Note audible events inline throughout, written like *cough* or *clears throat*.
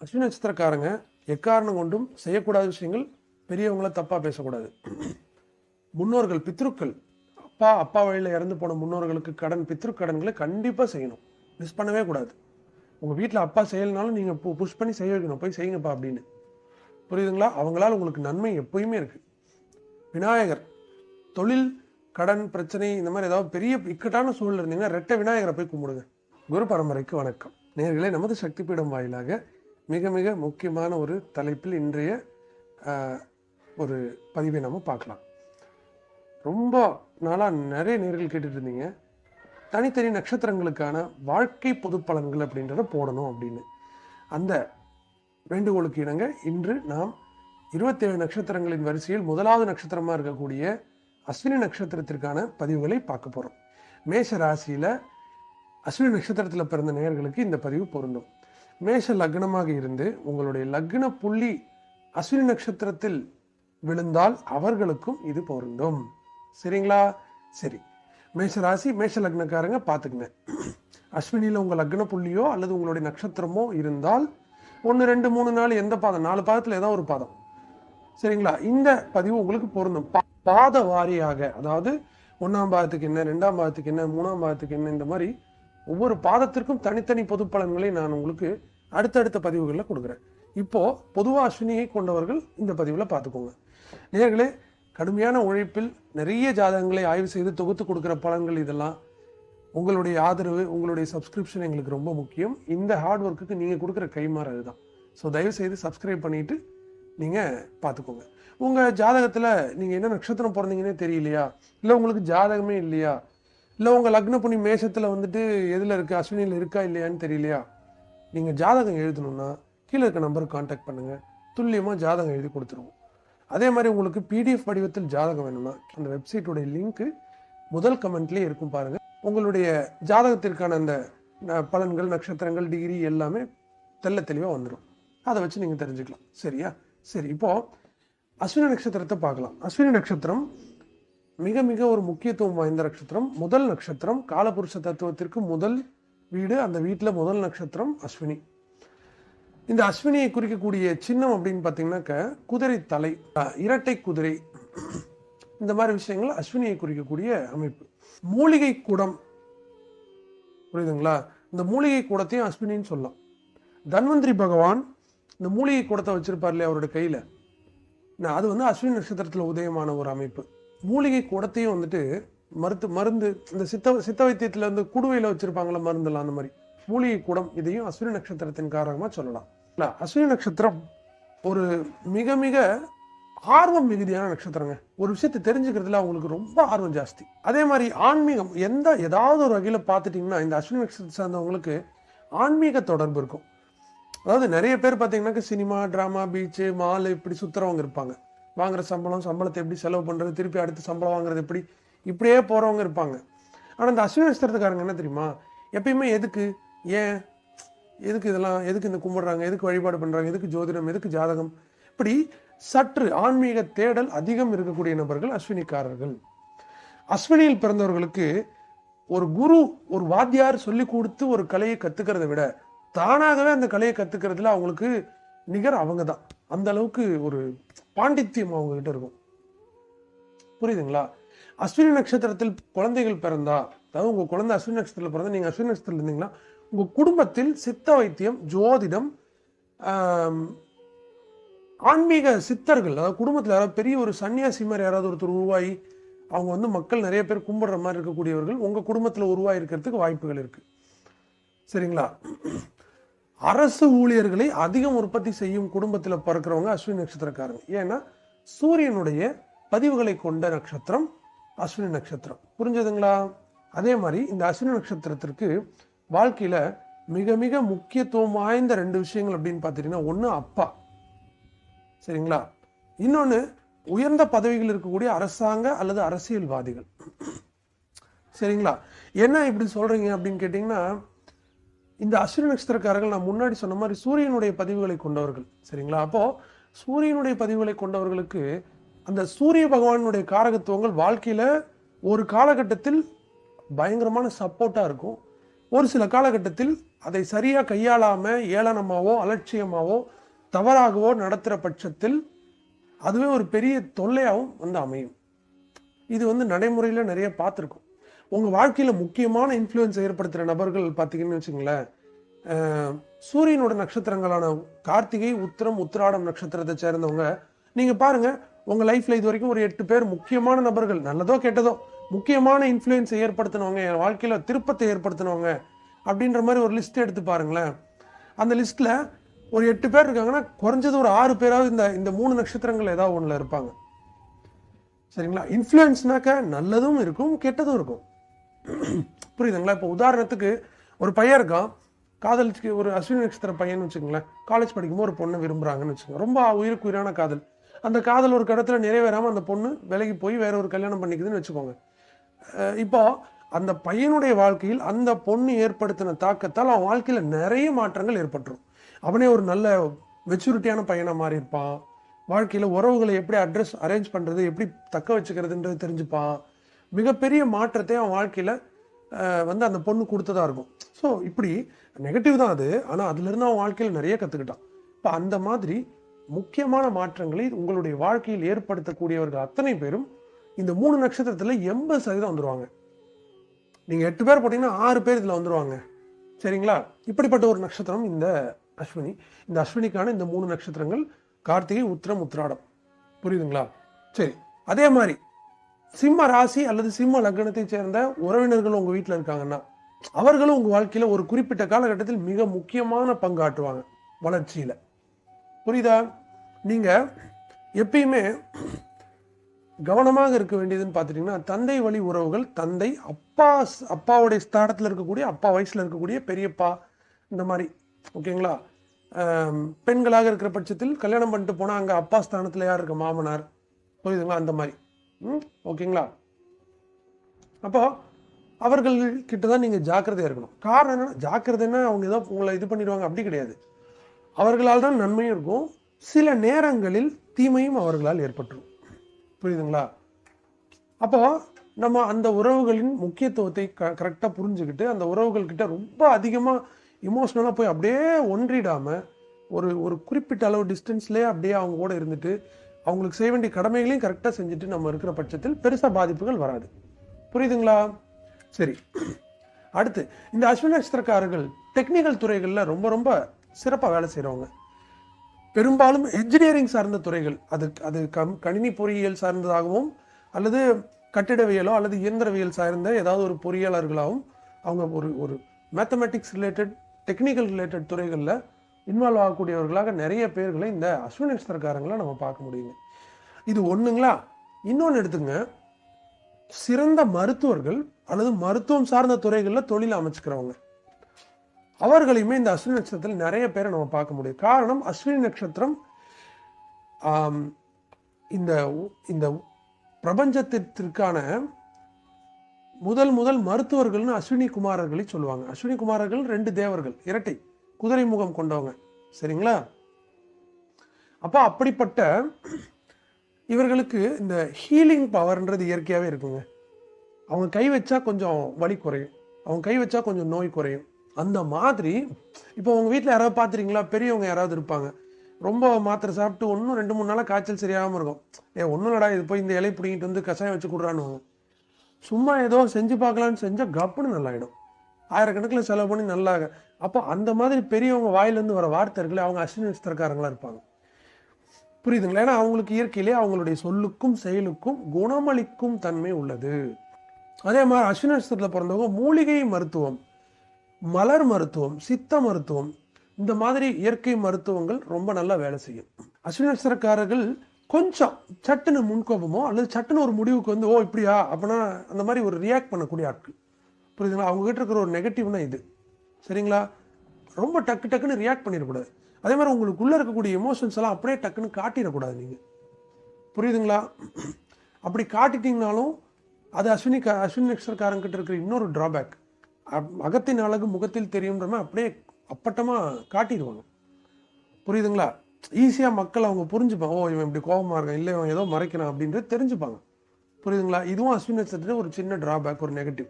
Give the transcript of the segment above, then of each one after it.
அஸ்வினி நட்சத்திரக்காரங்க எக்காரணம் கொண்டும் செய்யக்கூடாத விஷயங்கள் பெரியவங்கள தப்பாக பேசக்கூடாது. முன்னோர்கள் பித்ருக்கள். அப்பா அப்பா வழியில் இறந்து போன முன்னோர்களுக்கு கடன் பித்ருக்கடன்களை கண்டிப்பாக செய்யணும். மிஸ் பண்ணவே கூடாது. உங்கள் வீட்டில் அப்பா செய்யலைனாலும் நீங்கள் புஷ் பண்ணி செய்ய வைக்கணும். போய் செய்யுங்கப்பா அப்படின்னு. புரியுதுங்களா? அவங்களால் உங்களுக்கு நன்மை எப்பயுமே இருக்குது விநாயகர் தொழில் கடன் பிரச்சனை இந்த மாதிரி ஏதாவது பெரிய இக்கட்டான சூழல் இருந்தீங்கன்னா ரெட்டை விநாயகரை போய் கும்பிடுங்க. குரு பரம்பரைக்கு வணக்கம். நேர்களே நமது சக்தி பீடம் வாயிலாக மிக மிக முக்கியமான ஒரு தலைப்பில் இன்றைய ஒரு பதிவை நம்ம பார்க்கலாம். ரொம்ப நாளாக நிறைய நேர்கள் கேட்டுட்டு இருந்தீங்க தனித்தனி நட்சத்திரங்களுக்கான வாழ்க்கை பொது பலன்கள் அப்படின்றத போடணும் அப்படின்னு. அந்த வேண்டுகோளுக்கு இணங்க இன்று நாம் இருபத்தேழு நட்சத்திரங்களின் வரிசையில் முதலாவது நட்சத்திரமாக இருக்கக்கூடிய அஸ்வினி நட்சத்திரத்திற்கான பதிவுகளை பார்க்க போகிறோம் மேஷ ராசியில் அஸ்வினி நட்சத்திரத்தில் பிறந்த நேயர்களுக்கு இந்த பதிவு பொருந்தும். மேஷ லக்னமாக இருந்து உங்களுடைய லக்ன புள்ளி அஸ்வினி நட்சத்திரத்தில் விழுந்தால் அவர்களுக்கும் இது பொருந்தும். சரிங்களா? சரி. மேஷ ராசி மேஷ லக்னக்காரங்க பார்த்துக்குங்க. அஸ்வினியில் உங்கள் லக்ன புள்ளியோ அல்லது உங்களுடைய நட்சத்திரமோ இருந்தால் ஒன்று ரெண்டு மூணு நாலு எந்த பாதம்? நாலு பாதத்தில் ஏதோ ஒரு பாதம். சரிங்களா? இந்த பதிவு உங்களுக்கு பொருந்தும். பாத வாரியாக அதாவது ஒன்றாம் பாதத்துக்கு என்ன ரெண்டாம் பாதத்துக்கு என்ன மூணாம் பாதத்துக்கு என்ன இந்த மாதிரி ஒவ்வொரு பாதத்திற்கும் தனித்தனி பொது பலன்களை நான் உங்களுக்கு அடுத்தடுத்த பதிவுகளில் கொடுக்குறேன். இப்போ பொதுவாக அஸ்வினியை கொண்டவர்கள் இந்த பதிவில் பார்த்துக்கோங்க. நேர்களே கடுமையான உழைப்பில் நிறைய ஜாதகங்களை ஆய்வு செய்து தொகுத்து கொடுக்குற பலன்கள் இதெல்லாம். உங்களுடைய ஆதரவு உங்களுடைய சப்ஸ்கிரிப்ஷன் எங்களுக்கு ரொம்ப முக்கியம். இந்த ஹார்ட் ஒர்க்குக்கு நீங்கள் கொடுக்குற கைமாறு அதுதான். ஸோ தயவு செய்து சப்ஸ்கிரைப் பண்ணிட்டு நீங்கள் பார்த்துக்கோங்க. உங்கள் ஜாதகத்தில் நீங்கள் என்ன நட்சத்திரம் பிறந்தீங்கன்னே தெரியலையா? இல்லை உங்களுக்கு ஜாதகமே இல்லையா? இல்லை உங்கள் லக்ன புனி மேஷத்தில் வந்துட்டு எதில் இருக்குது அஸ்வினியில் இருக்கா இல்லையான்னு தெரியலையா? நீங்கள் ஜாதகம் எழுதணும்னா கீழே இருக்க நம்பருக்கு காண்டாக்ட் பண்ணுங்கள் துல்லியமாக ஜாதகம் எழுதி கொடுத்துருவோம். அதே மாதிரி உங்களுக்கு பிடிஎஃப் வடிவத்தில் ஜாதகம் வேணும்னா அந்த வெப்சைட்டோடைய லிங்க்கு முதல் கமெண்ட்லேயே இருக்கும் பாருங்கள் உங்களுடைய ஜாதகத்திற்கான அந்த ந- பலன்கள் நட்சத்திரங்கள் டிகிரி எல்லாமே தெள்ள தெளிவாக வந்துடும் அதை வச்சு நீங்கள் தெரிஞ்சுக்கலாம். சரியா? சரி இப்போது அஸ்வினி நட்சத்திரத்தை பார்க்கலாம். அஸ்வினி நட்சத்திரம் மிக மிக ஒரு முக்கியத்துவம் வாய்ந்த நட்சத்திரம். முதல் நட்சத்திரம் காலபுருஷ தத்துவத்திற்கு முதல் வீடு அந்த வீட்டில் முதல் நட்சத்திரம் அஸ்வினி. இந்த அஸ்வினியை குறிக்கக்கூடிய சின்னம் அப்படின்னு பார்த்தீங்கன்னாக்க குதிரை தலை இரட்டை குதிரை. இந்த மாதிரி விஷயங்கள் அஸ்வினியை குறிக்கக்கூடிய அமைப்பு. மூலிகை கூடம். புரியுதுங்களா? இந்த மூலிகை கூடத்தையும் அஸ்வினின்னு சொல்லலாம். தன்வந்திரி பகவான் இந்த மூலிகை கூடத்தை வச்சிருப்பார் இல்லையா அவரோட கையில். நான் அது வந்து அஸ்வினி நட்சத்திரத்தில் உதயமான ஒரு அமைப்பு. மூலிகை கூடத்தையும் வந்துட்டு மருத்து மருந்து இந்த சித்த சித்த வைத்தியத்தில் வந்து குடுவையில் வச்சிருப்பாங்களா மருந்தெல்லாம் அந்த மாதிரி. மூலிகை கூடம் இதையும் அஸ்வினி நட்சத்திரத்தின் காரணமாக சொல்லலாம். இல்லை அஸ்வினி நட்சத்திரம் ஒரு மிக மிக ஆர்வம் மிகுதியான நட்சத்திரங்க. ஒரு விஷயத்தை தெரிஞ்சுக்கிறதுல அவங்களுக்கு ரொம்ப ஆர்வம் ஜாஸ்தி. அதே மாதிரி ஆன்மீகம் எந்த ஏதாவது ஒரு வகையில் பார்த்துட்டிங்கன்னா இந்த அஸ்வினி நட்சத்திரம் சார்ந்தவங்களுக்கு ஆன்மீக தொடர்பு இருக்கும். அதாவது நிறைய பேர் பார்த்தீங்கன்னாக்க சினிமா ட்ராமா பீச்சு மால் இப்படி சுற்றுறவங்க இருப்பாங்க. வாங்குற சம்பளம் சம்பளத்தை எப்படி செலவு பண்ணுறது திருப்பி அடுத்து சம்பளம் வாங்குறது எப்படி? இப்படியே போகிறவங்க இருப்பாங்க. ஆனால் இந்த அஸ்வினி நட்சத்திரத்துக்காரங்க என்ன தெரியுமா? எப்பயுமே எதுக்கு? ஏன்? எதுக்கு இதெல்லாம்? எதுக்கு இந்த கும்பிடுறாங்க? எதுக்கு வழிபாடு பண்ணுறாங்க எதுக்கு ஜோதிடம்? எதுக்கு ஜாதகம்? இப்படி சற்று ஆன்மீக தேடல் அதிகம் இருக்கக்கூடிய நபர்கள் அஸ்வினிக்காரர்கள். அஸ்வினியில் பிறந்தவர்களுக்கு ஒரு குரு ஒரு வாத்தியார் சொல்லி கொடுத்து ஒரு கலையை கற்றுக்கிறத விட தானாகவே அந்த கலையை கற்றுக்கிறதுல அவங்களுக்கு நிகர் அவங்க தான். அந்த அளவுக்கு ஒரு பாண்டித்யம் அவங்க கிட்ட இருக்கும். புரியுதுங்களா? அஸ்வினி நட்சத்திரத்தில் குழந்தைகள் பிறந்தா அதாவது உங்க குழந்தை அஸ்வினி நட்சத்திரத்தில் பிறந்தா நீங்க அஸ்வினி நட்சத்திரத்தில் இருந்தீங்கன்னா உங்க குடும்பத்தில் சித்த வைத்தியம் ஜோதிடம் ஆன்மீக சித்தர்கள் அதாவது குடும்பத்தில் யாராவது பெரிய ஒரு சன்னியாசி மாதிரி யாராவது ஒருத்தர் உருவாகி அவங்க வந்து மக்கள் நிறைய பேர் கும்பிடுற மாதிரி இருக்கக்கூடியவர்கள் உங்க குடும்பத்தில் உருவாகி இருக்கிறதுக்கு வாய்ப்புகள் இருக்கு. சரிங்களா? அரசு ஊழியர்களை அதிகம் உற்பத்தி செய்யும் குடும்பத்தில் பிறக்கிறவங்க அஸ்வினி நட்சத்திரக்காரங்க. ஏன்னா சூரியனுடைய பதிவுகளை கொண்ட நட்சத்திரம் அஸ்வினி நட்சத்திரம். புரிஞ்சதுங்களா? அதே மாதிரி இந்த அஸ்வினி நட்சத்திரத்திற்கு வாழ்க்கையில் மிக மிக முக்கியத்துவம் வாய்ந்த ரெண்டு விஷயங்கள் அப்படின்னு பார்த்துட்டீங்கன்னா ஒன்று அப்பா. சரிங்களா? இன்னொன்று உயர்ந்த பதவிகள் இருக்கக்கூடிய அரசாங்க அல்லது அரசியல்வாதிகள். சரிங்களா? என்ன இப்படி சொல்கிறீங்க அப்படின்னு கேட்டிங்கன்னா இந்த அஸ்வினி நட்சத்திரக்காரர்கள் நான் முன்னாடி சொன்ன மாதிரி சூரியனுடைய பதிவுகளை கொண்டவர்கள். சரிங்களா? அப்போ சூரியனுடைய பதிவுகளை கொண்டவர்களுக்கு அந்த சூரிய பகவானுடைய காரகத்துவங்கள் வாழ்க்கையில ஒரு காலகட்டத்தில் பயங்கரமான சப்போர்ட்டா இருக்கும். ஒரு சில காலகட்டத்தில் அதை சரியாக கையாளாமல் ஏளனமாவோ அலட்சியமாவோ தவறாகவோ நடத்துகிற பட்சத்தில் அதுவே ஒரு பெரிய தொல்லையாகவும் வந்து அமையும். இது வந்து நடைமுறையில் நிறைய பார்த்துருக்கோம். உங்கள் வாழ்க்கையில் முக்கியமான இன்ஃப்ளூயன்ஸ் ஏற்படுத்துகிற நபர்கள் பார்த்தீங்கன்னு வச்சுங்களேன் சூரியனோட நட்சத்திரங்களான கார்த்திகை உத்திரம் உத்திராடம் நட்சத்திரத்தை சேர்ந்தவங்க நீங்கள் பாருங்கள் உங்கள் லைஃப்பில் இது வரைக்கும் ஒரு எட்டு பேர் முக்கியமான நபர்கள் நல்லதோ கெட்டதோ முக்கியமான இன்ஃப்ளூயன்ஸை ஏற்படுத்தினவங்க என் வாழ்க்கையில் திருப்பத்தை ஏற்படுத்தினவங்க அப்படின்ற மாதிரி ஒரு லிஸ்ட் எடுத்து பாருங்களேன். அந்த லிஸ்ட்டில் ஒரு எட்டு பேர் இருக்காங்கன்னா குறைஞ்சது ஒரு ஆறு பேராவது இந்த இந்த மூணு நட்சத்திரங்கள் ஏதாவது ஒன்றில் இருப்பாங்க. சரிங்களா? இன்ஃப்ளூயன்ஸ்னாக்க நல்லதும் இருக்கும் கெட்டதும் இருக்கும். *clears throat* புரியுதுங்களா? இப்போ உதாரணத்துக்கு ஒரு பையன் இருக்கான். காதலிச்சு ஒரு அஸ்வினி நட்சத்திர பையன் வச்சுக்கோங்களேன். காலேஜ் படிக்கும்போது ஒரு பொண்ணு விரும்புகிறாங்கன்னு வச்சுக்கோங்க. ரொம்ப உயிருக்கு உயிரான காதல். அந்த காதல் ஒரு கடத்தில் நிறைவேறாமல் அந்த பொண்ணு விலகி போய் வேற ஒரு கல்யாணம் பண்ணிக்குதுன்னு வச்சுக்கோங்க. இப்போ அந்த பையனுடைய வாழ்க்கையில் அந்த பொண்ணு ஏற்படுத்தின தாக்கத்தால் அவன் வாழ்க்கையில் நிறைய மாற்றங்கள் ஏற்பட்டுரும். அவனே ஒரு நல்ல மெச்சூரிட்டியான பையனாக மாறி இருப்பான் வாழ்க்கையில் உறவுகளை எப்படி அட்ரஸ் அரேஞ்ச் பண்ணுறது எப்படி தக்க வச்சுக்கிறதுன்றது தெரிஞ்சுப்பான். மிகப்பெரிய மாற்றத்தை அவன் வாழ்க்கையில் வந்து அந்த பொண்ணு கொடுத்ததா இருக்கும். ஸோ இப்படி நெகட்டிவ் தான் அது. ஆனால் அதுலேருந்து அவன் வாழ்க்கையில் நிறைய கற்றுக்கிட்டான் இப்போ அந்த மாதிரி முக்கியமான மாற்றங்களை உங்களுடைய வாழ்க்கையில் ஏற்படுத்தக்கூடியவர்கள் அத்தனை பேரும் இந்த மூணு நட்சத்திரத்தில் எண்பது சதவீதம் வந்துடுவாங்க நீங்கள் எட்டு பேர் போட்டிங்கன்னா ஆறு பேர் இதில் வந்துடுவாங்க சரிங்களா? இப்படிப்பட்ட ஒரு நட்சத்திரம் இந்த அஸ்வினி. இந்த அஸ்வினிக்கான இந்த மூணு நட்சத்திரங்கள் கார்த்திகை உத்திரம் உத்திராடம். புரியுதுங்களா? சரி. அதே மாதிரி சிம்ம ராசி அல்லது சிம்ம லக்னத்தை சேர்ந்த உறவினர்கள் உங்கள் வீட்டில் இருக்காங்கன்னா அவர்களும் உங்கள் வாழ்க்கையில் ஒரு குறிப்பிட்ட காலகட்டத்தில் மிக முக்கியமான பங்காற்றுவாங்க வளர்ச்சியில். புரியுதா? நீங்கள் எப்பயுமே கவனமாக இருக்க வேண்டியதுன்னு பார்த்துட்டிங்கன்னா தந்தை வழி உறவுகள் தந்தை அப்பா அப்பாவுடைய ஸ்தானத்தில் இருக்கக்கூடிய அப்பா வயசில் இருக்கக்கூடிய பெரியப்பா இந்த மாதிரி ஓகேங்களா? பெண்களாக இருக்கிற பட்சத்தில் கல்யாணம் பண்ணிட்டு போனால் அங்கே அப்பா ஸ்தானத்தில் யார் இருக்க? மாமனார். புரியுதுங்களா? அந்த மாதிரி. ஓகேங்களா? அப்போ அவர்கள் கிட்ட தான் நீங்கள் ஜாக்கிரதையாக இருக்கணும். காரணம் என்னென்னா ஜாக்கிரதைன்னா அவங்க ஏதோ உங்களை இது பண்ணிடுவாங்க அப்படி கிடையாது. அவர்களால் தான் நன்மையும் இருக்கும். சில நேரங்களில் தீமையும் அவர்களால் ஏற்பட்டுரும். புரியுதுங்களா? அப்போ நம்ம அந்த உறவுகளின் முக்கியத்துவத்தை க கரெக்டாக புரிஞ்சுக்கிட்டு அந்த உறவுகள்கிட்ட ரொம்ப அதிகமாக இமோஷ்னலாக போய் அப்படியே ஒன்றிடாமல் ஒரு ஒரு குறிப்பிட்ட அளவு டிஸ்டன்ஸ்லேயே அப்படியே அவங்க கூட இருந்துட்டு அவங்களுக்கு செய்ய வேண்டிய கடமைகளையும் கரெக்டாக செஞ்சுட்டு நம்ம இருக்கிற பட்சத்தில் பெருசாக பாதிப்புகள் வராது. புரியுதுங்களா? சரி. அடுத்து இந்த அஸ்வின் நட்சத்திரக்காரர்கள் டெக்னிக்கல் துறைகளில் ரொம்ப ரொம்ப சிறப்பாக வேலை செய்கிறவங்க பெரும்பாலும் என்ஜினியரிங் சார்ந்த துறைகள். அது அது கம் கணினி பொறியியல் சார்ந்ததாகவும் அல்லது கட்டிடவியலோ அல்லது இயந்திரவியல் சார்ந்த ஏதாவது ஒரு பொறியாளர்களாகவும் அவங்க ஒரு ஒரு மேத்தமெட்டிக்ஸ் ரிலேட்டட் டெக்னிக்கல் ரிலேட்டட் துறைகளில் இன்வால்வ் ஆகக்கூடியவர்களாக நிறைய பேர்களை இந்த அஸ்வினி நட்சத்திரக்காரங்களை நம்ம பார்க்க முடியுங்க இது ஒன்றுங்களா இன்னொன்று எடுத்துங்க. சிறந்த மருத்துவர்கள் அல்லது மருத்துவம் சார்ந்த துறைகளில் தொழில் அமைச்சுக்கிறவங்க. அவர்களையுமே இந்த அஸ்வினி நட்சத்திரத்தில் நிறைய பேரை நம்ம பார்க்க முடியும். காரணம் அஸ்வினி நட்சத்திரம் இந்த உ- இந்த பிரபஞ்சத்திற்கான முதல் முதல் மருத்துவர்கள்னு அஸ்வினி குமாரர்களை சொல்லுவாங்க. அஸ்வினி குமாரர்கள் ரெண்டு தேவர்கள் இரட்டை. குதிரை முகம் கொண்டவங்க. சரிங்களா? அப்போ அப்படிப்பட்ட இவர்களுக்கு இந்த ஹீலிங் பவர்ன்றது இயற்கையாகவே இருக்குங்க. அவங்க கை வச்சா கொஞ்சம் வலி குறையும். அவங்க கை வச்சா கொஞ்சம் நோய் குறையும். அந்த மாதிரி இப்போ உங்கள் வீட்டில் யாராவது பார்த்துறீங்களா பெரியவங்க யாராவது இருப்பாங்க. ரொம்ப மாத்திரை சாப்பிட்டு ஒன்றும் ரெண்டு மூணு நாளாக காய்ச்சல் சரியாகாமல் இருக்கும். ஏ ஒன்றும் இல்லடா இது போய் இந்த இலை பிடிங்கிட்டு வந்து கஷாயம் வச்சு கொடுறான்னு சும்மா ஏதோ செஞ்சு பார்க்கலான்னு செஞ்சால் கப்புன்னு நல்லாயிடும் ஆயிரக்கணக்கில் செலவு பண்ணி நல்லா அப்போ அந்த மாதிரி பெரியவங்க வாயிலேருந்து வர வார்த்தை இருக்குல்ல அவங்க அஸ்வினி நட்சத்திரக்காரங்களா இருப்பாங்க. புரியுதுங்களா? ஏன்னா அவங்களுக்கு இயற்கையிலே அவங்களுடைய சொல்லுக்கும் செயலுக்கும் குணமளிக்கும் தன்மை உள்ளது. அதே மாதிரி அஸ்வினி நட்சத்திரத்தில் பிறந்தவங்க மூலிகை மருத்துவம் மலர் மருத்துவம் சித்த மருத்துவம் இந்த மாதிரி இயற்கை மருத்துவங்கள் ரொம்ப நல்லா வேலை செய்யும். அஸ்வினி நட்சத்திரக்காரர்கள் கொஞ்சம் சட்டுன்னு முன்கோபமோ அல்லது சட்டுன்னு ஒரு முடிவுக்கு வந்து ஓ இப்படியா? அப்படின்னா அந்த மாதிரி ஒரு ரியாக்ட் பண்ணக்கூடிய ஆட்கள். புரியுதுங்களா? அவங்ககிட்ட இருக்கிற ஒரு நெகட்டிவ்னா இது. சரிங்களா? ரொம்ப டக்கு டக்குன்னு ரியாக்ட் பண்ணிடக்கூடாது. அதே மாதிரி உங்களுக்குள்ளே இருக்கக்கூடிய எமோஷன்ஸ் எல்லாம் அப்படியே டக்குன்னு காட்டிடக்கூடாது நீங்கள் புரியுதுங்களா? அப்படி காட்டிட்டீங்கனாலும் அது அஸ்வினி க அஸ்வினி நக்ஷர்காரங்கிட்ட இருக்கிற இன்னொரு ட்ராபேக் அகத்தின் அழகு முகத்தில் தெரியுன்ற அப்படியே அப்பட்டமாக காட்டிடுவாங்க. புரியுதுங்களா? ஈஸியாக மக்கள் அவங்க புரிஞ்சுப்பாங்க ஓ இவன் இப்படி கோபமாக இருக்கான் இல்லை இவன் ஏதோ மறைக்கிறான் அப்படின்றது தெரிஞ்சுப்பாங்க. புரியுதுங்களா? இதுவும் அஸ்வினி நட்சத்திரத்தில் ஒரு சின்ன ட்ராபேக் ஒரு நெகட்டிவ்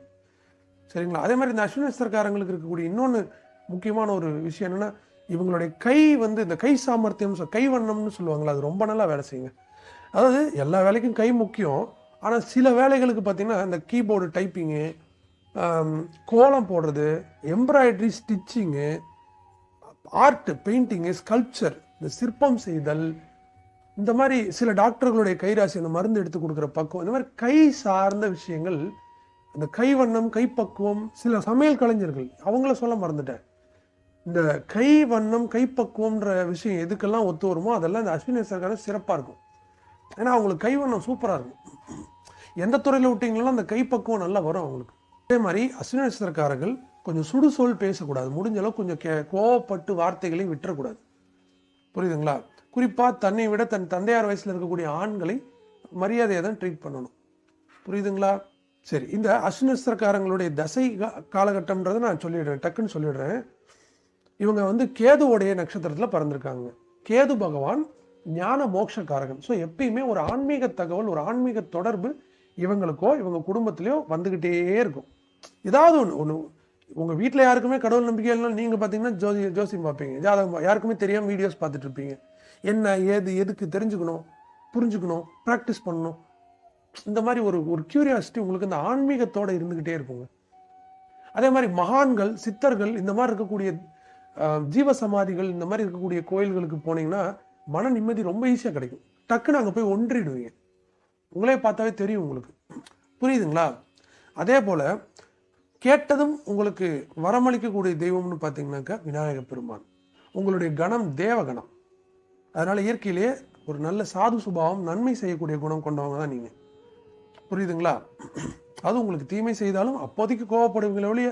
சரிங்களா? அதே மாதிரி இந்த அஸ்வினஸ்தரக்காரங்களுக்கு இருக்கக்கூடிய இன்னொன்று முக்கியமான ஒரு விஷயம் என்னென்னா இவங்களுடைய கை வந்து இந்த கை சாமர்த்தியம் கை வண்ணம்னு சொல்லுவாங்களா அது ரொம்ப நல்லா வேலை செய்யுங்க. அதாவது எல்லா வேலைக்கும் கை முக்கியம். ஆனால் சில வேலைகளுக்கு பார்த்தீங்கன்னா இந்த கீபோர்டு டைப்பிங்கு கோலம் போடுறது embroidery stitching art painting sculpture இந்த சிற்பம் செய்தல் இந்த மாதிரி சில டாக்டர்களுடைய கைராசி அந்த மருந்து எடுத்து கொடுக்குற பக்குவம் இந்த மாதிரி கை சார்ந்த விஷயங்கள் அந்த கைவண்ணம் கைப்பக்குவம் சில சமையல் கலைஞர்கள் அவங்கள சொல்ல மறந்துட்டேன். இந்த கை வண்ணம் கைப்பக்குவம்ன்ற விஷயம் எதுக்கெல்லாம் ஒத்து வருமோ அதெல்லாம் இந்த அஸ்வினேஸ்வரக்கான சிறப்பாக இருக்கும். ஏன்னா அவங்களுக்கு கைவண்ணம் சூப்பராக இருக்கும். எந்த துறையில் விட்டீங்களோ அந்த கைப்பக்குவம் நல்லா வரும் அவங்களுக்கு. அதே மாதிரி அஸ்வினேஸ்வரக்காரர்கள் கொஞ்சம் சுடுசொல் பேசக்கூடாது. முடிஞ்ச அளவுக்கு கொஞ்சம் கே கோவப்பட்டு வார்த்தைகளை விட்டுறக்கூடாது. புரியுதுங்களா? குறிப்பாக தன்னை விட தன் தந்தையார் வயசில் இருக்கக்கூடிய ஆண்களை மரியாதையை தான் ட்ரீட் பண்ணணும். புரியுதுங்களா? சரி இந்த அஸ்வினஸ்திரக்காரங்களுடைய தசை காலகட்டம்ன்றதை நான் சொல்லிடுறேன் டக்குன்னு சொல்லிடுறேன். இவங்க வந்து கேதுவோடைய நட்சத்திரத்தில் பிறந்திருக்காங்க. கேது பகவான் ஞான மோட்சக்காரகன். ஸோ எப்பயுமே ஒரு ஆன்மீக தகவல் ஒரு ஆன்மீக தொடர்பு இவங்களுக்கோ இவங்க குடும்பத்திலையோ வந்துக்கிட்டே இருக்கும். ஏதாவது ஒன்று ஒன்று உங்கள் வீட்டில் யாருக்குமே கடவுள் நம்பிக்கை இல்லைனா நீங்கள் பார்த்தீங்கன்னா ஜோதி ஜோசியம் பார்ப்பீங்க. ஜாதகம் யாருக்குமே தெரியாமல் வீடியோஸ் பார்த்துட்டு இருப்பீங்க. என்ன ஏது எதுக்கு தெரிஞ்சுக்கணும் புரிஞ்சுக்கணும் ப்ராக்டிஸ் பண்ணணும். இந்த மாதிரி ஒரு ஒரு கியூரியாசிட்டி உங்களுக்கு இந்த ஆன்மீகத்தோடு இருந்துக்கிட்டே இருக்குங்க. அதே மாதிரி மகான்கள் சித்தர்கள் இந்த மாதிரி இருக்கக்கூடிய ஜீவ சமாதிகள் இந்த மாதிரி இருக்கக்கூடிய கோயில்களுக்கு போனீங்கன்னா மன நிம்மதி ரொம்ப ஈஸியாக கிடைக்கும். டக்குன்னு அங்கே போய் ஒன்றிடுவீங்க. உங்களே பார்த்தாவே தெரியும் உங்களுக்கு. புரியுதுங்களா? அதே போல் கேட்டதும் உங்களுக்கு வரமளிக்கக்கூடிய தெய்வம்னு பார்த்தீங்கன்னாக்கா விநாயக பெருமான். உங்களுடைய கணம் தேவகணம். அதனால் இயற்கையிலேயே ஒரு நல்ல சாது சுபாவம் நன்மை செய்யக்கூடிய குணம் கொண்டவங்க தான் நீங்கள் புரியுதுங்களா? அது உங்களுக்கு தீமை செய்தாலும் அப்போதைக்கு கோவப்படுவீங்களே ஒழிய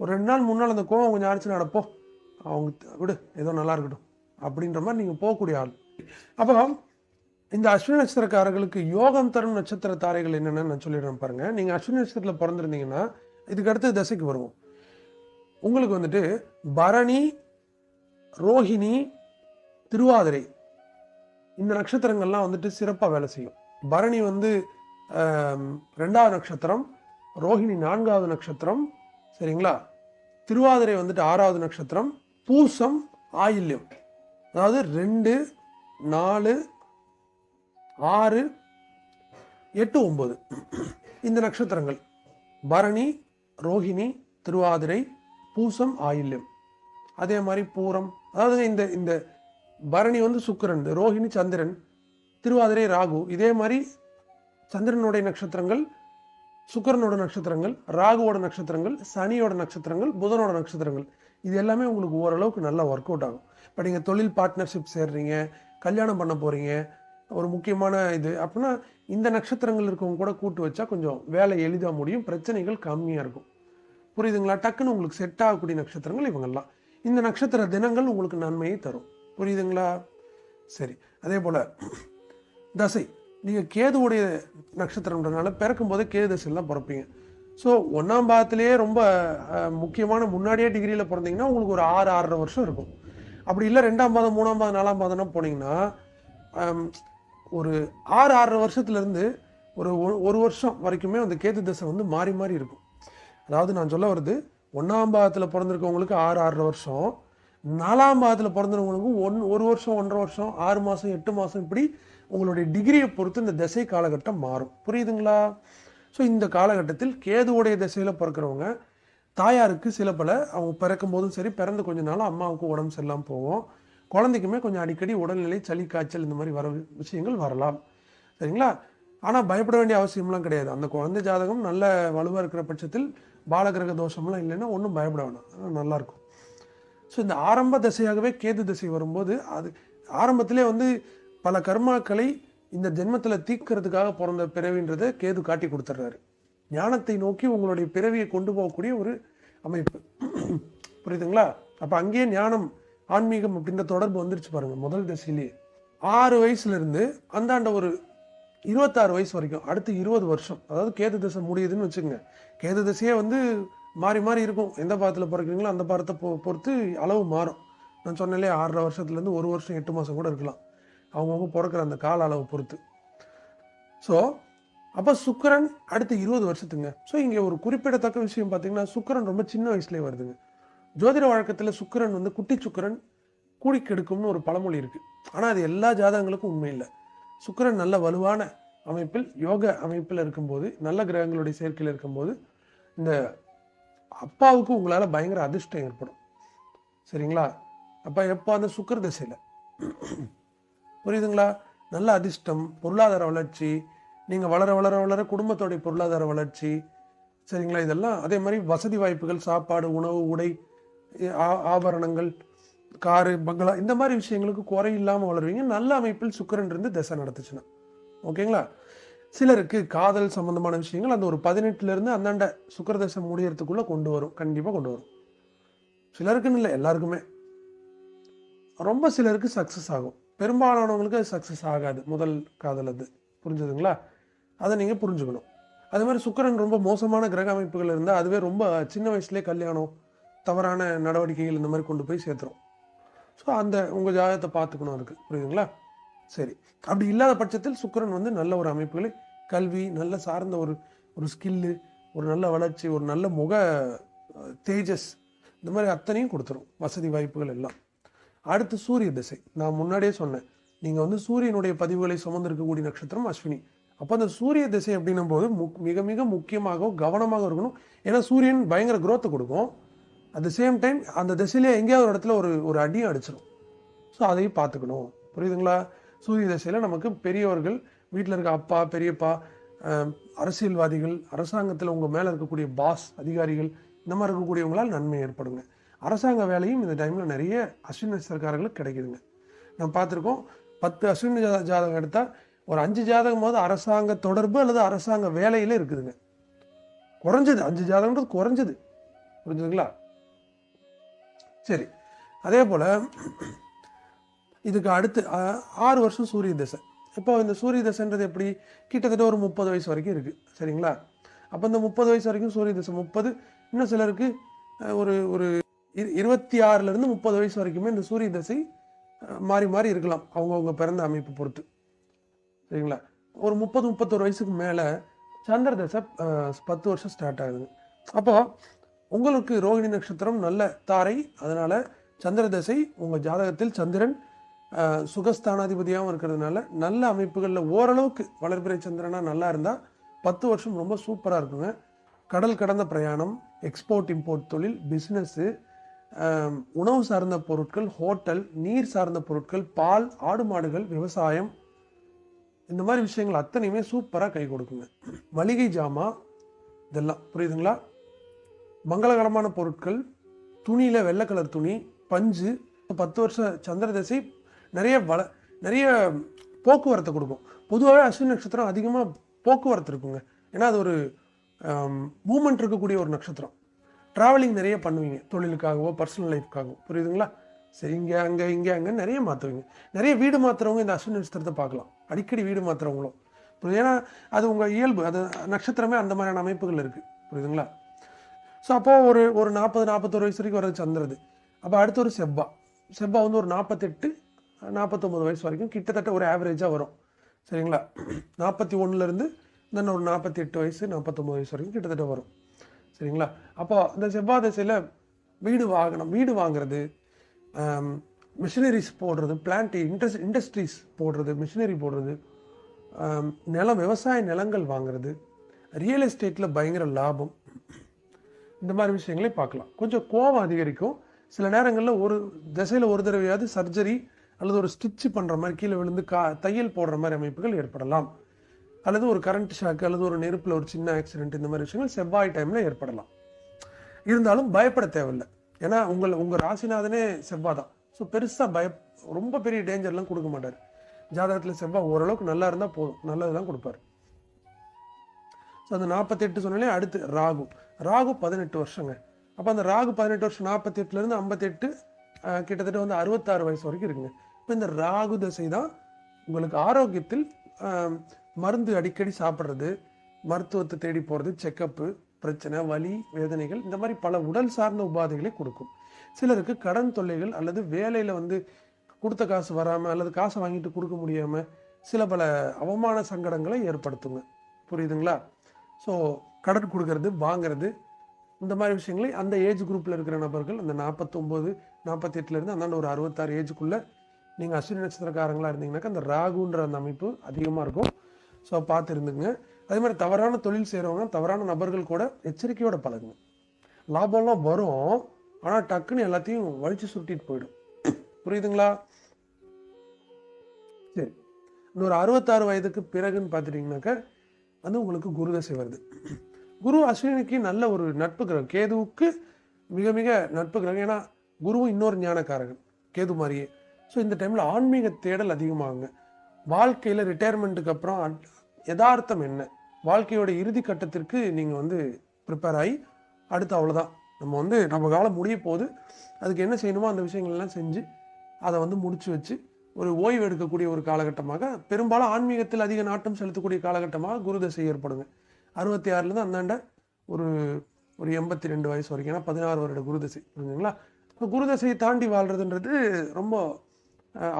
ஒரு ரெண்டு நாள் முன்னால் அந்த கோவம் கொஞ்சம் ஆச்சு நடப்போ அவங்க விடு ஏதோ நல்லா இருக்கட்டும் அப்படின்ற மாதிரி நீங்கள் போகக்கூடிய ஆள். அப்போ இந்த அஸ்வினி நட்சத்திரக்காரர்களுக்கு யோகம் தரும் நட்சத்திர தாரைகள் என்னென்னு நான் சொல்லிடுறேன் பாருங்கள் நீங்கள் அஸ்வினி நட்சத்திரத்தில் பிறந்திருந்தீங்கன்னா இதுக்கு அடுத்து தசைக்கு வருவோம். உங்களுக்கு வந்துட்டு பரணி ரோஹிணி திருவாதிரை இந்த நட்சத்திரங்கள்லாம் வந்துட்டு சிறப்பாக வேலை செய்யும். பரணி வந்து ரெண்டாவது நட்சத்திரம் ரோஹிணி நான்காவது நட்சத்திரம் சரிங்களா? திருவாதிரை வந்துட்டு ஆறாவது நட்சத்திரம் பூசம் ஆயில்யம். அதாவது ரெண்டு நாலு ஆறு எட்டு ஒம்பது இந்த நட்சத்திரங்கள். பரணி ரோஹிணி திருவாதிரை பூசம் ஆயில்யம். அதே மாதிரி பூரம். அதாவது இந்த இந்த பரணி வந்து சுக்கரன் ரோஹிணி சந்திரன் திருவாதிரை ராகு. இதே மாதிரி சந்திரனுடைய நட்சத்திரங்கள் சுக்கரனோட நட்சத்திரங்கள் ராகுவோட நட்சத்திரங்கள் சனியோட நட்சத்திரங்கள் புதனோட நட்சத்திரங்கள். இது எல்லாமே உங்களுக்கு ஓரளவுக்கு நல்லா ஒர்க் அவுட் ஆகும். இப்போ நீங்கள் தொழில் பார்ட்னர்ஷிப் சேர்றீங்க கல்யாணம் பண்ண போகிறீங்க ஒரு முக்கியமான இது. அப்படின்னா இந்த நட்சத்திரங்கள் இருக்கவங்க கூட கூட்டு வச்சா கொஞ்சம் வேலை எளிதாக முடியும் பிரச்சனைகள் கம்மியாக இருக்கும். புரியுதுங்களா? டக்குன்னு உங்களுக்கு செட் ஆகக்கூடிய நட்சத்திரங்கள் இவங்கெல்லாம். இந்த நட்சத்திர தினங்கள் உங்களுக்கு நன்மையை தரும். புரியுதுங்களா? சரி. அதே போல் தசை. நீங்கள் கேதுவுடைய நட்சத்திரம்ன்றனால பிறக்கும் போதே கேது தசையில் பிறப்பீங்க. ஸோ ஒன்றாம் பாகத்திலேயே ரொம்ப முக்கியமான முன்னாடியே டிகிரியில் பிறந்தீங்கன்னா உங்களுக்கு ஒரு ஆறு ஆறரை வருஷம் இருக்கும். அப்படி இல்லை ரெண்டாம் பாதம் மூணாம் பாதம் நாலாம் பாதம்னா போனீங்கன்னா ஒரு ஆறு ஆறரை வருஷத்துலேருந்து ஒரு ஒ- ஒரு வருஷம் வரைக்குமே அந்த கேது தசை வந்து மாறி மாறி இருக்கும். அதாவது நான் சொல்ல வருது ஒன்றாம் பாகத்தில் பிறந்திருக்கவங்களுக்கு ஆறு ஆறரை வருஷம் நாலாம் பாகத்தில் பிறந்தவங்களுக்கு ஒன் ஒரு வருஷம் ஒன்றரை வருஷம் ஆறு மாதம் எட்டு மாதம் இப்படி உங்களுடைய டிகிரியை பொறுத்து இந்த திசை காலகட்டம் மாறும். புரியுதுங்களா? ஸோ இந்த காலகட்டத்தில் கேதுவுடைய திசையில் பிறக்கிறவங்க தாயாருக்கு சில பல அவங்க பிறக்கும் போதும் சரி பிறந்து கொஞ்ச நாளும் அம்மாவுக்கு உடம்பு சரியில்லாமல் போவோம் குழந்தைக்குமே கொஞ்சம் அடிக்கடி உடல்நிலை சளி காய்ச்சல் இந்த மாதிரி வர விஷயங்கள் வரலாம். சரிங்களா? ஆனால் பயப்பட வேண்டிய அவசியம்லாம் கிடையாது. அந்த குழந்தை ஜாதகம் நல்ல வலுவாக இருக்கிற பட்சத்தில் பாலகிரக தோஷம்லாம் இல்லைன்னா ஒன்றும் பயப்பட வேணாம். நல்லாயிருக்கும். ஸோ இந்த ஆரம்ப திசையாகவே கேது திசை வரும்போது அது ஆரம்பத்திலே வந்து பல கர்மாக்களை இந்த ஜென்மத்தில் தீர்க்கறதுக்காக பிறந்த பிறவின்றதை கேது காட்டி கொடுத்துட்றாரு ஞானத்தை நோக்கி உங்களுடைய பிறவியை கொண்டு போகக்கூடிய ஒரு அமைப்பு. புரியுதுங்களா? அப்போ அங்கேயே ஞானம் ஆன்மீகம் அப்படின்ற தொடர்பு வந்துருச்சு பாருங்க முதல் திசையிலேயே. ஆறு வயசுலேருந்து அந்தாண்ட ஒரு இருபத்தாறு வயசு வரைக்கும் அடுத்து இருபது வருஷம். அதாவது கேது திசை முடியுதுன்னு வச்சுக்கோங்க. கேது திசையே வந்து மாறி மாறி இருக்கும். எந்த பாரத்தில் பிறக்கிறீங்களோ அந்த பாரத்தை பொ பொறுத்து அளவு மாறும். நான் சொன்னாலே ஆறரை வருஷத்துலேருந்து ஒரு வருஷம் எட்டு மாதம் கூட இருக்கலாம். அவங்கவுங்க பிறக்கிற அந்த கால அளவை பொறுத்து. ஸோ அப்போ சுக்கரன் அடுத்த இருபது வருஷத்துங்க. ஸோ இங்கே ஒரு குறிப்பிடத்தக்க விஷயம் பார்த்தீங்கன்னா சுக்கரன் ரொம்ப சின்ன வயசுலேயே வருதுங்க. ஜோதிட வழக்கத்தில் சுக்கிரன் வந்து குட்டி சுக்கிரன் கூடி கெடுக்கும்னு ஒரு பழமொழி இருக்குது ஆனால் அது எல்லா ஜாதகங்களுக்கும் உண்மை இல்லை. சுக்கரன் நல்ல வலுவான அமைப்பில் யோக அமைப்பில் இருக்கும்போது நல்ல கிரகங்களுடைய சேர்க்கையில் இருக்கும்போது இந்த அப்பாவுக்கு உங்களால் பயங்கர அதிர்ஷ்டம் ஏற்படும். சரிங்களா? அப்போ எப்போ? அந்த சுக்கர திசையில். புரியுதுங்களா? நல்ல அதிர்ஷ்டம் பொருளாதார வளர்ச்சி நீங்கள் வளர வளர வளர குடும்பத்தோடைய பொருளாதார வளர்ச்சி. சரிங்களா? இதெல்லாம் அதே மாதிரி வசதி வாய்ப்புகள் சாப்பாடு உணவு உடை ஆ- ஆபரணங்கள் காரு பங்களா இந்த மாதிரி விஷயங்களுக்கு குறை இல்லாமல் வளருவீங்க. நல்ல அமைப்பில் சுக்கரன் இருந்து திசை நடத்துச்சுன்னா. ஓகேங்களா? சிலருக்கு காதல் சம்பந்தமான விஷயங்கள் அந்த ஒரு பதினெட்டுலேருந்து அந்தாண்ட சுக்கிர தசை முடியறதுக்குள்ளே கொண்டு வரும். கண்டிப்பாக கொண்டு வரும். சிலருக்குன்னு இல்லை எல்லாருக்குமே. ரொம்ப சிலருக்கு சக்ஸஸ் ஆகும். பெரும்பாலானவங்களுக்கு அது சக்ஸஸ் ஆகாது. முதல் காதல் அது. புரிஞ்சுதுங்களா? அதை நீங்கள் புரிஞ்சுக்கணும். அது மாதிரி சுக்கரன் ரொம்ப மோசமான கிரக அமைப்புகள் இருந்தால் அதுவே ரொம்ப சின்ன வயசுலேயே கல்யாணம் தவறான நடவடிக்கைகள் இந்த மாதிரி கொண்டு போய் சேர்த்துரும். ஸோ அந்த உங்கள் ஜாதகத்தை பார்த்துக்கணும் அதுக்கு. புரியுதுங்களா? சரி. அப்படி இல்லாத பட்சத்தில் சுக்கிரன் வந்து நல்ல ஒரு அமைப்புகளை கல்வி நல்ல சார்ந்த ஒரு ஒரு ஸ்கில்லு ஒரு நல்ல வளர்ச்சி ஒரு நல்ல முக தேஜஸ் இந்த மாதிரி அத்தனையும் கொடுத்துரும். வசதி வாய்ப்புகள் எல்லாம். அடுத்து சூரிய திசை. நான் முன்னாடியே சொன்னேன். நீங்கள் வந்து சூரியனுடைய பதிவுகளை சுமந்திருக்கக்கூடிய நட்சத்திரம் அஸ்வினி. அப்போ அந்த சூரிய திசை அப்படின்னும் போது முக் மிக மிக முக்கியமாக கவனமாக இருக்கணும். ஏன்னா சூரியன் பயங்கர குரோத்தை கொடுக்கும். அட் த சேம் டைம் அந்த திசையிலே எங்கேயாவது ஒரு இடத்துல ஒரு ஒரு அடியும் அடிச்சிடும் ஸோ அதையும் பார்த்துக்கணும். புரியுதுங்களா? சூரிய திசையில் நமக்கு பெரியவர்கள் வீட்டில் இருக்க அப்பா பெரியப்பா அரசியல்வாதிகள் அரசாங்கத்தில் உங்கள் மேலே இருக்கக்கூடிய பாஸ் அதிகாரிகள் இந்த மாதிரி இருக்கக்கூடியவங்களால் நன்மை ஏற்படுங்க. அரசாங்க வேலையும் இந்த டைமில் நிறைய அஸ்வின நட்சத்திரக்காரர்களுக்கு கிடைக்குதுங்க. நம்ம பார்த்துருக்கோம் பத்து அஸ்வின ஜாதகம் எடுத்தால் ஒரு அஞ்சு ஜாதகமாவது அரசாங்க தொடர்பு அல்லது அரசாங்க வேலையிலே இருக்குதுங்க. குறைஞ்சது அஞ்சு ஜாதகம்ன்றது குறைஞ்சது. புரிஞ்சுதுங்களா? சரி அதே போல் இதுக்கு அடுத்து ஆறு வருஷம் சூரிய தசை. இப்போ இந்த சூரிய தசைன்றது எப்படி? கிட்டத்தட்ட ஒரு முப்பது வயசு வரைக்கும் இருக்குது சரிங்களா? அப்போ இந்த முப்பது வயசு வரைக்கும் சூரிய தசை முப்பது. இன்னும் சிலருக்கு ஒரு ஒரு இருபத்தி ஆறுலேருந்து முப்பது வயசு வரைக்குமே இந்த சூரிய தசை மாறி மாறி இருக்கலாம். அவங்கவுங்க பிறந்த அமைப்பு பொறுத்து. சரிங்களா? ஒரு முப்பது முப்பத்தொரு வயசுக்கு மேலே சந்திர தசை பத்து வருஷம் ஸ்டார்ட் ஆகுது. அப்போது உங்களுக்கு ரோகிணி நட்சத்திரம் நல்ல தாரை. அதனால் சந்திர தசை உங்கள் ஜாதகத்தில் சந்திரன் சுகஸ்தானாதிபதியாகவும் இருக்கிறதுனால நல்ல அமைப்புகளில் ஓரளவுக்கு வளர்பிறை சந்திரனா நல்லா இருந்தால் பத்து வருஷம் ரொம்ப சூப்பராக இருக்குங்க. கடல் கடந்த பிரயாணம் எக்ஸ்போர்ட் இம்போர்ட் தொழில் பிஸ்னஸ்ஸு உணவு சார்ந்த பொருட்கள் ஹோட்டல் நீர் சார்ந்த பொருட்கள் பால் ஆடு மாடுகள் விவசாயம். இந்த மாதிரி விஷயங்கள் அத்தனையுமே சூப்பராக கை கொடுக்குங்க. மளிகை ஜாமா இதெல்லாம். புரியுதுங்களா? மங்களகரமான பொருட்கள் துணியில் வெள்ளை கலர் துணி பஞ்சு பத்து வருஷம் சந்திர திசை நிறைய வள நிறைய போக்குவரத்தை கொடுக்கும். பொதுவாகவே அஸ்வின் நட்சத்திரம் அதிகமாக போக்குவரத்து இருக்குங்க. ஏன்னா அது ஒரு மூமெண்ட் இருக்கக்கூடிய ஒரு நட்சத்திரம். ட்ராவலிங் நிறைய பண்ணுவீங்க. தொழிலுக்காகவோ பர்சனல் லைஃப்க்காகவோ புரியுதுங்களா? சரி இங்கே அங்கே இங்கே அங்கே நிறைய மாற்றுவீங்க நிறைய வீடு மாற்றுறவங்க இந்த அஸ்வினி நட்சத்திரத்தை பார்க்கலாம். அடிக்கடி வீடு மாற்றுறவங்களும் புரியுது? ஏன்னா அது உங்கள் இயல்பு. அது நட்சத்திரமே அந்த மாதிரியான அமைப்புகள் இருக்குது புரியுதுங்களா? ஸோ அப்போது ஒரு ஒரு நாற்பது நாற்பத்தொரு வயசு வரைக்கும் வர்றது சந்திரது. அப்போ அடுத்து ஒரு செவ்வா. செவ்வா வந்து ஒரு நாற்பத்தெட்டு நாற்பத்தொம்பது வயசு வரைக்கும் கிட்டத்தட்ட ஒரு ஆவரேஜாக வரும். சரிங்களா? நாற்பத்தி ஒன்றுலேருந்து தென் ஒரு நாற்பத்தி எட்டு வயசு நாற்பத்தொம்பது வயசு வரைக்கும் கிட்டத்தட்ட வரும். சரிங்களா? அப்போ அந்த செவ்வாய் திசையில் வீடு வாங்கணும் வீடு வாங்குறது மிஷினரிஸ் போடுறது பிளான்ட் இண்டஸ் இண்டஸ்ட்ரீஸ் போடுறது மிஷினரி போடுறது நிலம் விவசாய நிலங்கள் வாங்குறது ரியல் எஸ்டேட்டில் பயங்கர லாபம். இந்த மாதிரி விஷயங்களை பார்க்கலாம். கொஞ்சம் கோபம் அதிகரிக்கும். சில நேரங்களில் ஒரு திசையில் ஒரு தடவையாவது சர்ஜரி அல்லது ஒரு ஸ்டிச் பண்ணுற மாதிரி கீழே விழுந்து கா தையல் போடுற மாதிரி அமைப்புகள் ஏற்படலாம். அல்லது ஒரு கரண்ட் ஷாக் அல்லது ஒரு நெருப்பில் ஒரு சின்ன ஆக்சிடென்ட் இந்த மாதிரி விஷயங்கள் செவ்வாய் டைமில் ஏற்படலாம். இருந்தாலும் பயப்பட தேவையில்லை. ஏன்னா உங்கள் உங்கள் ராசிநாதனே செவ்வாய் தான். ஸோ பெருசாக பய ரொம்ப பெரிய டேஞ்சர்லாம் கொடுக்க மாட்டார். ஜாதகத்தில் செவ்வாய் ஓரளவுக்கு நல்லா இருந்தால் போதும். நல்லதுதான் கொடுப்பார். ஸோ அந்த நாற்பத்தெட்டு சொன்னாலே அடுத்து ராகு. ராகு பதினெட்டு வருஷங்க. அப்போ அந்த ராகு பதினெட்டு வருஷம் நாற்பத்தெட்டுலேருந்து ஐம்பத்தெட்டு கிட்டத்தட்ட வந்து அறுபத்தாறு வயசு வரைக்கும் இருக்குங்க. இப்போ இந்த ராகு தசை தான் உங்களுக்கு ஆரோக்கியத்தில் மருந்து அடிக்கடி சாப்பிட்றது மருத்துவத்தை தேடி போகிறது செக்கப்பு பிரச்சனை வலி வேதனைகள் இந்த மாதிரி பல உடல் சார்ந்த உபாதைகளை கொடுக்கும். சிலருக்கு கடன் தொல்லைகள் அல்லது வேலையில் வந்து கொடுத்த காசு வராமல் அல்லது காசை வாங்கிட்டு கொடுக்க முடியாமல் சில பல அவமான சங்கடங்களை ஏற்படுத்துங்க. புரியுதுங்களா? ஸோ கடன் கொடுக்கறது வாங்குறது இந்த மாதிரி விஷயங்களை அந்த ஏஜ் குரூப்பில் இருக்கிற நபர்கள் அந்த நாற்பத்தொம்போது நாற்பத்தெட்டுலேருந்து அந்தாண்ட ஒரு அறுபத்தாறு ஏஜுக்குள்ளே நீங்கள் அஸ்வினி நட்சத்திரக்காரங்களாக இருந்தீங்கன்னாக்கா அந்த ராகுன்ற அந்த அமைப்பு அதிகமாக இருக்கும். ஸோ பார்த்துருந்துங்க அதே மாதிரி தவறான தொழில் செய்கிறவங்க தவறான நபர்கள் கூட எச்சரிக்கையோட பழகுங்க. லாபம்லாம் வரும் ஆனால் டக்குன்னு எல்லாத்தையும் வலிச்சு சுட்டிட்டு போயிடும். புரியுதுங்களா? சரி. இன்னொரு அறுபத்தாறு வயதுக்கு பிறகுன்னு பார்த்துட்டிங்கனாக்கா அது உங்களுக்கு குரு தசை வருது. குரு அஸ்வினிக்கு நல்ல ஒரு நட்பு கிரகம். கேதுவுக்கு மிக மிக நட்பு கிரகம். ஏன்னா குருவும் இன்னொரு ஞானக்காரகன் கேது மாதிரியே. ஸோ இந்த டைமில் ஆன்மீக தேடல் அதிகமாகுங்க. வாழ்க்கையில் ரிட்டையர்மெண்ட்டுக்கு அப்புறம் யதார்த்தம் என்ன? வாழ்க்கையோட இறுதி கட்டத்திற்கு நீங்கள் வந்து ப்ரிப்பேர் ஆகி அடுத்து அவ்வளோதான் நம்ம வந்து நம்ம காலம் முடிய போது அதுக்கு என்ன செய்யணுமோ அந்த விஷயங்கள்லாம் செஞ்சு அதை வந்து முடிச்சு வச்சு ஒரு ஓய்வு எடுக்கக்கூடிய ஒரு காலகட்டமாக பெரும்பாலும் ஆன்மீகத்தில் அதிக நாட்டம் செலுத்தக்கூடிய காலகட்டமாக குருதசை ஏற்படுங்க. அறுபத்தி ஆறுலேருந்து அந்தாண்ட ஒரு ஒரு எண்பத்தி ரெண்டு வயசு வரைக்கும் ஏன்னா பதினாறு வருட குருதசை புரிஞ்சுங்களா? இப்போ குருதசையை தாண்டி வாழ்கிறதுன்றது ரொம்ப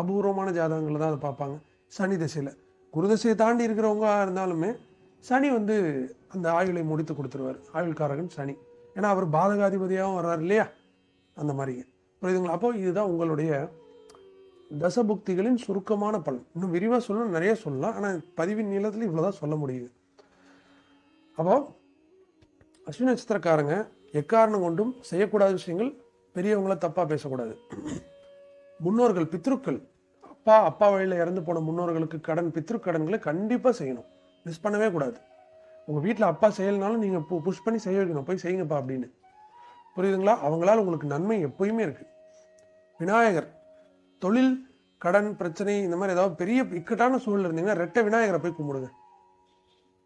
அபூர்வமான ஜாதகங்களை தான் அதை பார்ப்பாங்க. சனி தசையில். குருதசையை தாண்டி இருக்கிறவங்க இருந்தாலுமே சனி வந்து அந்த ஆயுளை முடித்து கொடுத்துருவார். ஆயுள்காரகன் சனி. ஏன்னா அவர் பாதகாதிபதியாகவும் வர்றார் இல்லையா? அந்த மாதிரி புரியுதுங்களா? அப்போ இதுதான் உங்களுடைய தசபுக்திகளின் சுருக்கமான பலன். இன்னும் விரிவாக சொல்லணும் நிறைய சொல்லலாம். ஆனால் பதிவின் நீளத்தில் இவ்வளோதான் சொல்ல முடியுது. அப்போ அஸ்வினி நட்சத்திரக்காரங்க எக்காரணம் கொண்டும் செய்யக்கூடாத விஷயங்கள் பெரியவங்கள தப்பாக பேசக்கூடாது. முன்னோர்கள் பித்ருக்கள் அப்பா அப்பா வழியில் இறந்து போன முன்னோர்களுக்கு கடன் பித்ருக்கடன்களை கண்டிப்பாக செய்யணும். மிஸ் பண்ணவே கூடாது. உங்கள் வீட்டில் அப்பா செய்யலைனாலும் நீங்கள் பு புஷ் பண்ணி செய்ய வைக்கணும். போய் செய்யுங்கப்பா அப்படின்னு. புரியுதுங்களா? அவங்களால் உங்களுக்கு நன்மை எப்பயுமே இருக்குது விநாயகர் தொழில் கடன் பிரச்சனை இந்த மாதிரி ஏதாவது பெரிய இக்கட்டான சூழல் இருந்தீங்கன்னா ரெட்டை விநாயகரை போய் கும்பிடுங்க.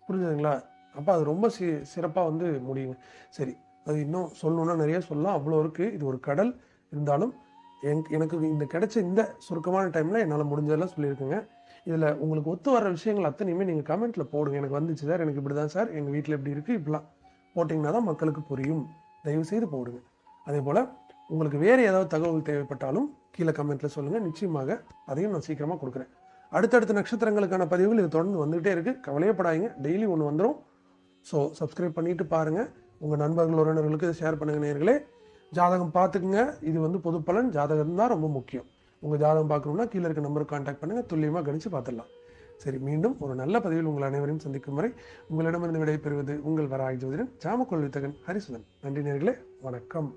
புரிஞ்சுதுங்களா? அப்போ அது ரொம்ப சி சிறப்பாக வந்து முடியுங்க. சரி அது இன்னும் சொல்லணுன்னா நிறைய சொல்லலாம். அவ்வளோ இருக்குது இது ஒரு கடல். இருந்தாலும் என் எனக்கு இந்த கிடைச்ச இந்த சுருக்கமான டைமில் என்னால் முடிஞ்சதெல்லாம் சொல்லியிருக்கேங்க. இதில் உங்களுக்கு ஒத்து வர விஷயங்கள் அத்தனையுமே நீங்கள் கமெண்ட்டில் போடுங்க. எனக்கு வந்துச்சு சார் எனக்கு இப்படி தான் சார் எங்கள் வீட்டில் இப்படி இருக்குது இப்படிலாம். போட்டிங்கன்னா தான் மக்களுக்கு புரியும். தயவு செய்து போடுங்க. அதே போல் உங்களுக்கு வேறு ஏதாவது தகவல் தேவைப்பட்டாலும் கீழே கமெண்ட்டில் சொல்லுங்கள் நிச்சயமாக அதையும் நான் சீக்கிரமாக கொடுக்குறேன். அடுத்தடுத்த நட்சத்திரங்களுக்கான பதிவுகள் இது தொடர்ந்து வந்துகிட்டே இருக்குது கவலையப்படாதீங்க. டெய்லி ஒன்று வந்துடும் ஸோ சப்ஸ்கிரைப் பண்ணிட்டு பாருங்கள் உங்கள் நண்பர்கள் உறவினர்களுக்கு இதை ஷேர் பண்ணுங்க நேர்களே ஜாதகம் பார்த்துக்குங்க. இது வந்து பொது பலன் ஜாதகம் தான் ரொம்ப முக்கியம். உங்கள் ஜாதகம் பார்க்கணும்னா கீழே இருக்க நம்பருக்கு காண்டாக்ட் பண்ணுங்கள் துல்லியமாக கணிச்சு பார்த்துடலாம். சரி மீண்டும் ஒரு நல்ல பதிவில் உங்கள் அனைவரையும் சந்திக்கும் வரை உங்களிடமிருந்து விடைபெறுவது உங்கள் வராய் ஜோதிடன் ஜாமக்கொள் வித்தகன் ஹரிசுதன். நன்றி நேர்களே வணக்கம்.